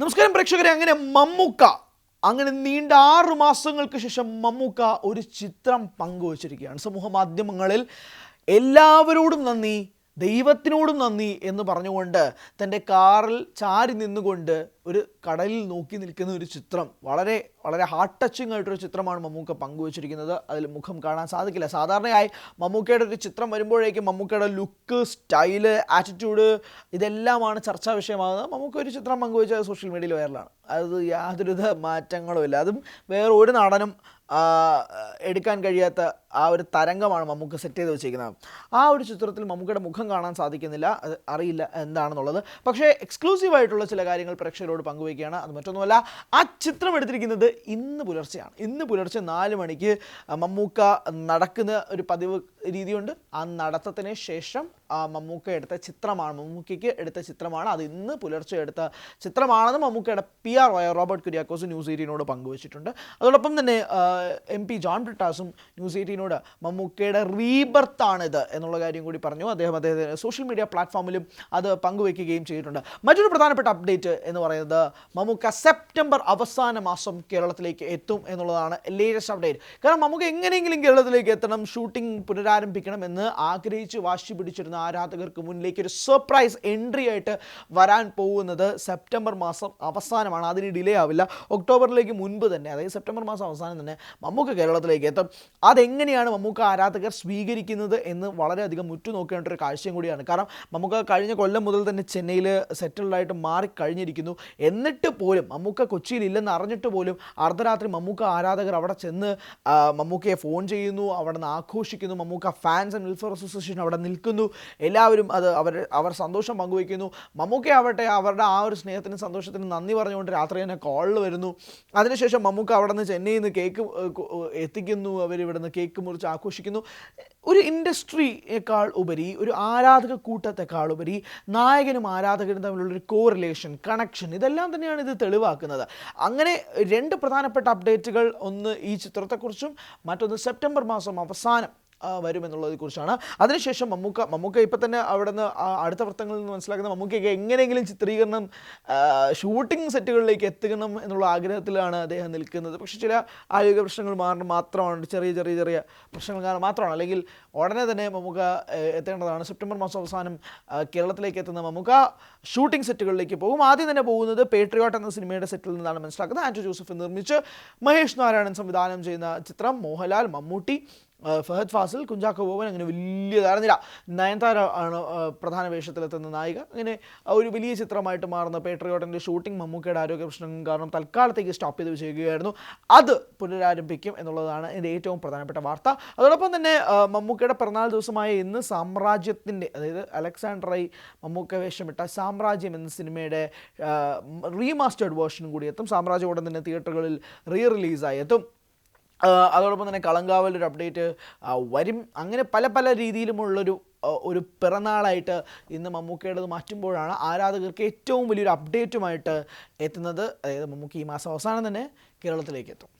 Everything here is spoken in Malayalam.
നമസ്കാരം പ്രേക്ഷകരെ അങ്ങനെ മമ്മൂക്ക അങ്ങനെ നീണ്ട ആറു മാസങ്ങൾക്ക് ശേഷം മമ്മൂക്ക ഒരു ചിത്രം പങ്കുവച്ചിരിക്കുകയാണ്. സമൂഹ മാധ്യമങ്ങളിൽ എല്ലാവരോടും നന്ദി ദൈവത്തിനോടും നന്ദി എന്ന് പറഞ്ഞുകൊണ്ട് തന്റെ കാറിൽ ചാരി നിന്നുകൊണ്ട് ഒരു കടലിൽ നോക്കി നിൽക്കുന്ന ഒരു ചിത്രം വളരെ വളരെ ഹാർട്ട് ടച്ചിങ് ആയിട്ടൊരു ചിത്രമാണ് മമ്മൂക്ക പങ്കുവച്ചിരിക്കുന്നത്. അതിൽ മുഖം കാണാൻ സാധിക്കില്ല. സാധാരണയായി മമ്മൂക്കയുടെ ഒരു ചിത്രം വരുമ്പോഴേക്കും മമ്മൂക്കയുടെ ലുക്ക് സ്റ്റൈൽ ആറ്റിറ്റ്യൂഡ് ഇതെല്ലാമാണ് ചർച്ചാ വിഷയമാകുന്നത്. മമ്മൂക്ക ഒരു ചിത്രം പങ്കുവച്ചത് സോഷ്യൽ മീഡിയയിൽ വൈറലാണ് അത് യാതൊരുവിധ മാറ്റങ്ങളും ഇല്ല. അതും വേറെ ഒരു നടനും എടുക്കാൻ കഴിയാത്ത ആ ഒരു തരംഗമാണ് മമ്മൂക്ക സെറ്റ് ചെയ്ത് വെച്ചിരിക്കുന്നത്. ആ ഒരു ചിത്രത്തിൽ മമ്മൂക്കയുടെ മുഖം കാണാൻ സാധിക്കുന്നില്ല. അറിയില്ല എന്താണെന്നുള്ളത്. പക്ഷേ എക്സ്ക്ലൂസീവായിട്ടുള്ള ചില കാര്യങ്ങൾ പ്രേക്ഷകരോട് പങ്കുവയ്ക്കുകയാണ്. അത് മറ്റൊന്നുമല്ല ആ ചിത്രം എടുത്തിരിക്കുന്നത് ഇന്ന് പുലർച്ചെയാണ്. ഇന്ന് പുലർച്ചെ നാല് മണിക്ക് മമ്മൂക്ക നടക്കുന്ന ഒരു പതിവ് രീതിയുണ്ട്. ആ നടത്തത്തിന് ശേഷം മമ്മൂക്ക എടുത്ത ചിത്രമാണ്. മമ്മൂക്കയ്ക്ക് എടുത്ത ചിത്രമാണ്. അത് ഇന്ന് പുലർച്ചെ എടുത്ത ചിത്രമാണെന്ന് മമ്മൂക്കയുടെ പി ആർ ഒയ റോബർട്ട് കുര്യാക്കോസ് ന്യൂസ് എയ്റ്റീനോട് പങ്കുവച്ചിട്ടുണ്ട്. അതോടൊപ്പം തന്നെ എം പി ജോൺ ബ്രിട്ടാസും ന്യൂസ് എയ്റ്റീനോട് മമ്മൂക്കയുടെ റീബർത്ത് ആണിത് എന്നുള്ള കാര്യം കൂടി പറഞ്ഞു. അദ്ദേഹം അദ്ദേഹത്തിന്റെ സോഷ്യൽ മീഡിയ പ്ലാറ്റ്ഫോമിലും അത് പങ്കുവയ്ക്കുകയും ചെയ്തിട്ടുണ്ട്. മറ്റൊരു പ്രധാനപ്പെട്ട അപ്ഡേറ്റ് എന്ന് പറയുന്നത് മമ്മൂക്ക സെപ്റ്റംബർ അവസാന മാസം കേരളത്തിലേക്ക് എത്തും എന്നുള്ളതാണ് ലേറ്റസ്റ്റ് അപ്ഡേറ്റ് കാരണം മമ്മൂക്ക എങ്ങനെയെങ്കിലും കേരളത്തിലേക്ക് എത്തണം ഷൂട്ടിംഗ് പുനരാരംഭിക്കണം എന്ന് ആഗ്രഹിച്ച് വാശി പിടിച്ചിരുന്ന ആരാധകർക്ക് മുന്നിലേക്ക് ഒരു സർപ്രൈസ് എൻട്രി ആയിട്ട് വരാൻ പോകുന്നത് സെപ്റ്റംബർ മാസം അവസാനമാണ്. അതിന് ഡിലേ ആവില്ല. ഒക്ടോബറിലേക്ക് മുൻപ് തന്നെ അതായത് സെപ്റ്റംബർ മാസം അവസാനം തന്നെ മമ്മൂക്ക കേരളത്തിലേക്ക് എത്തും. അതെങ്ങനെയാണ് മമ്മൂക്ക ആരാധകർ സ്വീകരിക്കുന്നത് എന്ന് വളരെയധികം ഉറ്റുനോക്കേണ്ട ഒരു കാഴ്ചയും കൂടിയാണ്. കാരണം മമ്മൂക്ക കഴിഞ്ഞ കൊല്ലം മുതൽ തന്നെ ചെന്നൈയിൽ സെറ്റിൽഡായിട്ട് മാറിക്കഴിഞ്ഞിരിക്കുന്നു എന്നിട്ട് പോലും മമ്മൂക്ക കൊച്ചിയിൽ ഇല്ലെന്ന് അറിഞ്ഞിട്ട് പോലും അർദ്ധരാത്രി മമ്മൂക്ക ആരാധകർ അവിടെ ചെന്ന് മമ്മൂക്കയെ ഫോൺ ചെയ്യുന്നു അവിടെ നിന്ന് ആഘോഷിക്കുന്നു. Mammukka fans and welfare association അവിടെ നിൽക്കുന്നു. എല്ലാവരും അത് അവർ അവർ സന്തോഷം പങ്കുവയ്ക്കുന്നു. മമ്മൂക്ക ആവട്ടെ അവരുടെ ആ ഒരു സ്നേഹത്തിനും സന്തോഷത്തിനും നന്ദി പറഞ്ഞുകൊണ്ട് രാത്രി തന്നെ കോളിൽ വരുന്നു. അതിനുശേഷം മമ്മൂക്ക അവിടെ നിന്ന് ചെന്നൈയിൽ നിന്ന് കേക്ക് എത്തിക്കുന്നു. ഇവിടെ കേക്ക് മുറിച്ച് ആഘോഷിക്കുന്നു. ഒരു ഇൻഡസ്ട്രിയേക്കാൾ ഉപരി ഒരു ആരാധക കൂട്ടത്തെക്കാൾ ഉപരി നായകനും ആരാധകനും തമ്മിലുള്ളൊരു കോ റിലേഷൻ കണക്ഷൻ ഇതെല്ലാം തന്നെയാണ് ഇത് തെളിവാക്കുന്നത്. അങ്ങനെ രണ്ട് പ്രധാനപ്പെട്ട അപ്ഡേറ്റുകൾ ഒന്ന് ഈ ചിത്രത്തെക്കുറിച്ചും മറ്റൊന്ന് സെപ്റ്റംബർ മാസം അവസാനം വരുമെന്നുള്ളതിനെക്കുറിച്ചാണ് അതിനുശേഷം മമ്മൂക്ക മമ്മൂക്ക ഇപ്പം തന്നെ അവിടെ നിന്ന് അടുത്ത വൃത്തങ്ങളിൽ നിന്ന് മനസ്സിലാക്കുന്ന മമ്മൂക്കയ്ക്ക് എങ്ങനെയെങ്കിലും ചിത്രീകരണം ഷൂട്ടിംഗ് സെറ്റുകളിലേക്ക് എത്തിക്കണം എന്നുള്ള ആഗ്രഹത്തിലാണ് അദ്ദേഹം നിൽക്കുന്നത്. പക്ഷേ ചില ആരോഗ്യ പ്രശ്നങ്ങൾ മാറണം മാത്രമാണ് ചെറിയ ചെറിയ ചെറിയ പ്രശ്നങ്ങൾ കാരണം മാത്രമാണ്. അല്ലെങ്കിൽ ഉടനെ തന്നെ മമ്മൂക്ക എത്തേണ്ടതാണ്. സെപ്റ്റംബർ മാസം അവസാനം കേരളത്തിലേക്ക് എത്തുന്ന മമ്മൂക്ക ഷൂട്ടിംഗ് സെറ്റുകളിലേക്ക് പോകും. ആദ്യം തന്നെ പോകുന്നത് പേട്രിയോട്ട് എന്ന സിനിമയുടെ സെറ്റിൽ നിന്നാണ് മനസ്സിലാക്കുന്നത്. ആന്റോ ജോസഫ് നിർമ്മിച്ച് മഹേഷ് നാരായണൻ സംവിധാനം ചെയ്യുന്ന ചിത്രം മോഹൻലാൽ മമ്മൂട്ടി ഫഹദ് ഫാസിൽ കുഞ്ചാക്കോ ബോബൻ അങ്ങനെ വലിയ താരനില നയൻതാര ആണ് പ്രധാന വേഷത്തിലെത്തുന്ന നായിക. അങ്ങനെ ഒരു വലിയ ചിത്രമായിട്ട് മാറുന്ന പേട്രിയോട്ടിന്റെ ഷൂട്ടിംഗ് മമ്മൂക്കയുടെ ആരോഗ്യ പ്രശ്നം കാരണം തൽക്കാലത്തേക്ക് സ്റ്റോപ്പ് ചെയ്ത് വിജയിക്കുകയായിരുന്നു അത് പുനരാരംഭിക്കും എന്നുള്ളതാണ് എന്റെ ഏറ്റവും പ്രധാനപ്പെട്ട വാർത്ത. അതോടൊപ്പം തന്നെ മമ്മൂക്കയുടെ പിറന്നാൾ ദിവസമായ ഇന്ന് സാമ്രാജ്യത്തിന്റെ അതായത് അലക്സാണ്ടറായി മമ്മൂക്ക വേഷമിട്ട സാമ്രാജ്യം എന്ന സിനിമയുടെ റീമാസ്റ്റേർഡ് വേർഷനും കൂടി എത്തും. സാമ്രാജ്യം ഉടൻ തന്നെ തിയേറ്ററുകളിൽ റീ റിലീസായി എത്തും. അതോടൊപ്പം തന്നെ കളങ്കാവൽ ഒരു അപ്ഡേറ്റ് വരും. അങ്ങനെ പല പല രീതിയിലുമുള്ളൊരു ഒരു പിറന്നാളായിട്ട് ഇന്ന് മമ്മൂക്കയുടേത് മാറ്റുമ്പോഴാണ് ആരാധകർക്ക് ഏറ്റവും വലിയൊരു അപ്ഡേറ്റുമായിട്ട് എത്തുന്നത്. അതായത് മമ്മൂക്ക ഈ മാസം അവസാനം തന്നെ കേരളത്തിലേക്ക് എത്തും.